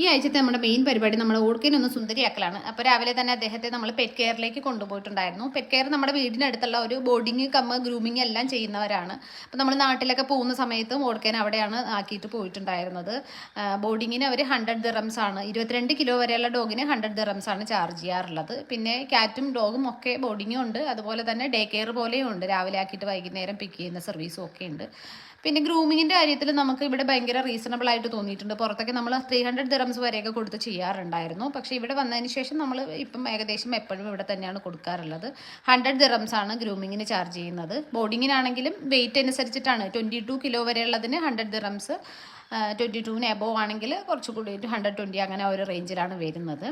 ഈ ആഴ്ചത്തെ നമ്മുടെ മെയിൻ പരിപാടി നമ്മൾ ഓർക്കിനെ ഒന്ന് സുന്ദരിയാക്കലാണ്. അപ്പോൾ രാവിലെ തന്നെ അദ്ദേഹത്തെ നമ്മൾ പെറ്റ് കെയറിലേക്ക് കൊണ്ടുപോയിട്ടുണ്ടായിരുന്നു. പെറ്റ് കെയർ നമ്മുടെ വീടിനടുത്തുള്ള ഒരു ബോർഡിങ് കമ്മ ഗ്രൂമിങ് എല്ലാം ചെയ്യുന്നവരാണ്. അപ്പോൾ നമ്മൾ നാട്ടിലൊക്കെ പോകുന്ന സമയത്തും ഓർക്കേനെ അവിടെയാണ് ആക്കിയിട്ട് പോയിട്ടുണ്ടായിരുന്നത്. ബോർഡിങ്ങിന് അവർ ഹൺഡ്രഡ് ദിറംസ് ആണ്. ഇരുപത്തിരണ്ട് കിലോ വരെയുള്ള ഡോഗിന് ഹൺഡ്രഡ് ദിറംസ് ആണ് ചാർജ് ചെയ്യാറുള്ളത്. പിന്നെ കാറ്റും ഡോഗും ഒക്കെ ബോർഡിങ്ങും ഉണ്ട്. അതുപോലെ തന്നെ ഡേ കെയർ പോലെയും ഉണ്ട്. രാവിലെ ആക്കിയിട്ട് വൈകുന്നേരം പിക്ക് ചെയ്യുന്ന സർവീസും ഒക്കെ ഉണ്ട്. പിന്നെ ഗ്രൂമിങ്ങിന്റെ കാര്യത്തിൽ നമുക്ക് ഇവിടെ ഭയങ്കര റീസണബിൾ ആയിട്ട് തോന്നിയിട്ടുണ്ട്. പുറത്തൊക്കെ നമ്മൾ ത്രീ ഹൺഡ്രഡ് ദിറംസ് വരെയൊക്കെ കൊടുത്ത് ചെയ്യാറുണ്ടായിരുന്നു. പക്ഷേ ഇവിടെ വന്നതിന് ശേഷം നമ്മൾ ഇപ്പം ഏകദേശം എപ്പോഴും ഇവിടെ തന്നെയാണ് കൊടുക്കാറുള്ളത്. ഹൺഡ്രഡ് ദിറംസ് ആണ് ഗ്രൂമിങ്ങിന് ചാർജ് ചെയ്യുന്നത്. ബോർഡിങ്ങിനാണെങ്കിലും വെയിറ്റ് അനുസരിച്ചിട്ടാണ്. ട്വന്റി ടു കിലോ വരെയുള്ളതിന് ഹൺഡ്രഡ് ദിറംസ് ട്വന്റി ടുവിന് എബോവ് ആണെങ്കിൽ കുറച്ചുകൂടി ഹൺഡ്രഡ് ട്വന്റി അങ്ങനെ ഒരു റേഞ്ചിലാണ് വരുന്നത്.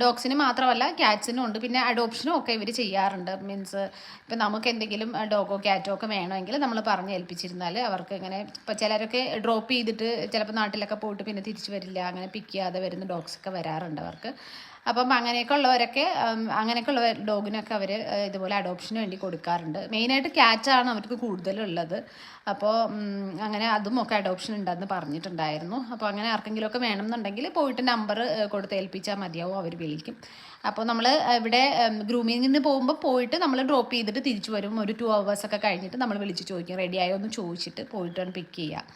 ഡോഗ്സിന് മാത്രമല്ല ക്യാറ്റ്സിനും ഉണ്ട്. പിന്നെ അഡോപ്ഷനും ഒക്കെ ഇവർ ചെയ്യാറുണ്ട്. മീൻസ് ഇപ്പം നമുക്ക് എന്തെങ്കിലും ഡോഗോ ക്യാറ്റോ ഒക്കെ വേണമെങ്കിൽ നമ്മൾ പറഞ്ഞ് ഏൽപ്പിച്ചിരുന്നാൽ അവർക്ക് ഇങ്ങനെ ഇപ്പം ചിലരൊക്കെ ഡ്രോപ്പ് ചെയ്തിട്ട് ചിലപ്പോൾ നാട്ടിലൊക്കെ പോയിട്ട് പിന്നെ തിരിച്ചു വരില്ല. അങ്ങനെ പിക്ക് ചെയ്യാതെ വരുന്ന ഡോഗ്സ് ഒക്കെ വരാറുണ്ട് അവർക്ക്. അപ്പം അങ്ങനെയൊക്കെ ഉള്ളവരൊക്കെ അങ്ങനെയൊക്കെ ഉള്ള ഡോഗിനൊക്കെ അവർ ഇതുപോലെ അഡോപ്ഷന് വേണ്ടി കൊടുക്കാറുണ്ട്. മെയിനായിട്ട് ക്യാറ്റാണ് അവർക്ക് കൂടുതലുള്ളത്. അപ്പോൾ അങ്ങനെ അതും ഒക്കെ അഡോപ്ഷൻ ഉണ്ടെന്ന് പറഞ്ഞിട്ടുണ്ടായിരുന്നു. അപ്പോൾ അങ്ങനെ ആർക്കെങ്കിലുമൊക്കെ വേണമെന്നുണ്ടെങ്കിൽ പോയിട്ട് നമ്പർ കൊടുത്ത് ഏൽപ്പിച്ചാൽ മതിയാവും അവർ വിളിക്കും. അപ്പോൾ നമ്മൾ ഇവിടെ ഗ്രൂമിങ്ങിന് പോകുമ്പോൾ പോയിട്ട് നമ്മൾ ഡ്രോപ്പ് ചെയ്തിട്ട് തിരിച്ചു വരും. ഒരു ടു ഒക്കെ കഴിഞ്ഞിട്ട് നമ്മൾ വിളിച്ച് ചോദിക്കും. റെഡി ആയോ എന്ന് ചോദിച്ചിട്ട് പോയിട്ടാണ് പിക്ക് ചെയ്യുക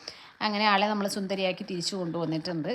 അങ്ങനെ ആളെ നമ്മൾ സുന്ദരിയാക്കി തിരിച്ചു കൊണ്ടുവന്നിട്ടുണ്ട്.